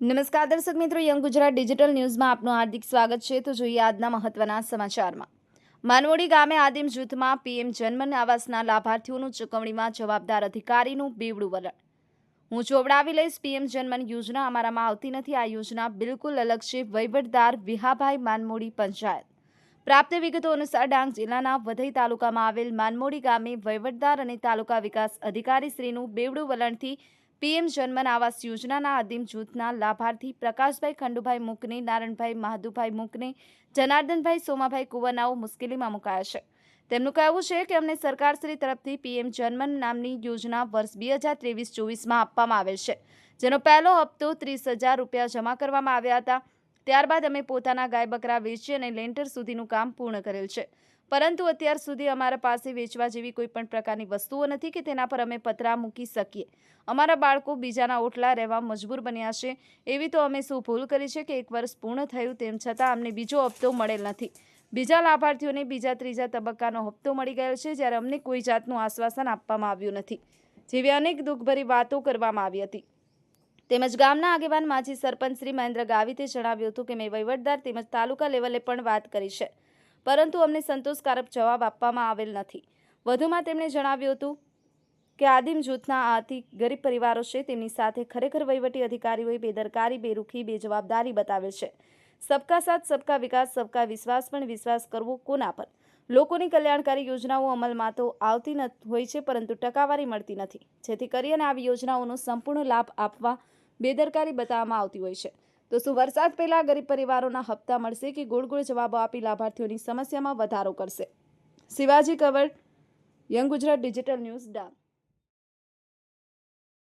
નમસ્કાર દર્શક મિત્રો, યંગ ગુજરાત ડિજિટલ ન્યૂઝમાં આપનું હાર્દિક સ્વાગત છે. તો જોઈએ આજના મહત્વના સમાચારમાં. માનવડી ગામે આદિમ જૂથમાં પીએમ જન્મન આવાસના લાભાર્થીઓનું ચૂકવણીમાં જવાબદાર અધિકારીનું બેવડું વલણ. હું ચોવડાવી લઈશ. પીએમ જન્મન યોજના અમારામાં આવતી નથી. આ યોજના બિલકુલ અલગ છે. વહીવટદાર વિહાભાઈ માનમોડી પંચાયત. પ્રાપ્ત વિગતો અનુસાર ડાંગ જિલ્લાના વધઈ તાલુકામાં આવેલ માનમોડી ગામે વહીવટદાર અને તાલુકા વિકાસ અધિકારી શ્રીનું બેવડું વલણથી પીએમ જન્મન આવાસ યોજનાના આદિમ જૂથના લાભાર્થી પ્રકાશભાઈ ખંડુભાઈ મુકને, નારણભાઈ મહાદુભાઈ મુકને, જનાર્દનભાઈ સોમાભાઈ કુવનાઓ મુશ્કેલીમાં મુકાયા છે. તેમનું કહેવું છે કે અમને સરકારશ્રી તરફથી પીએમ જન્મન નામની યોજના વર્ષ બે હજાર ત્રેવીસ ચોવીસમાં આપવામાં આવેલ છે. જેનો પહેલો હપ્તો ત્રીસ હજાર રૂપિયા જમા કરવામાં આવ્યા હતા. ત્યારબાદ અમે પોતાના ગાય બકરા વેચી અને લેન્ટર સુધીનું કામ પૂર્ણ કરેલ છે. પરંતુ અત્યાર સુધી અમારા પાસે વેચવા જેવી કોઈ પણ પ્રકારની વસ્તુઓ નથી કે તેના પર અમે પતરા મૂકી શકીએ. અમારા બાળકો બીજાના ઓટલા રહેવા મજબૂર બન્યા છે. એવી તો અમે શું ભૂલ કરી છે કે એક વર્ષ પૂર્ણ થયું તેમ છતાં અમને બીજો હપ્તો મળેલ નથી. બીજા લાભાર્થીઓને બીજા ત્રીજા તબક્કાનો હપ્તો મળી ગયો છે જ્યારે અમને કોઈ જાતનું આશ્વાસન આપવામાં આવ્યું નથી. જેવી અનેક દુઃખભરી વાતો કરવામાં આવી હતી. તેમજ ગામના આગેવાન માજી સરપંચ શ્રી મહેન્દ્ર ગાવિતે જણાવ્યું હતું કે મેં વહીવટદાર તેમજ તાલુકા લેવલે પણ વાત કરી છે. પરંતુ અમને સંતોષકારક જવાબ આપવામાં આવેલ નથી. વધુમાં તેમણે જણાવ્યું હતું કે આદિમ જૂથના આ અતિ ગરીબ પરિવારો છે, તેમની સાથે ખરેખર વહીવટી અધિકારીઓએ બેદરકારી, બેરૂખી, બેજવાબદારી બતાવેલ છે. સબકા સાથ, સબકા વિકાસ, સબકા વિશ્વાસ પણ વિશ્વાસ કરવો કોના પર? લોકોની કલ્યાણકારી યોજનાઓ અમલમાં તો આવતી ન હોય છે, પરંતુ ટકાવારી મળતી નથી. જેથી કરીને આવી યોજનાઓનો સંપૂર્ણ લાભ આપવા બેદરકારી બતાવવામાં આવતી હોય છે. તો શું વરસાદ પહેલા ગરીબ પરિવારોના હપ્તા મળશે કે ગોળ ગોળ જવાબો આપી લાભાર્થીઓની સમસ્યામાં વધારો કરશે? Shivaji cover, young Gujarat digital news Dang.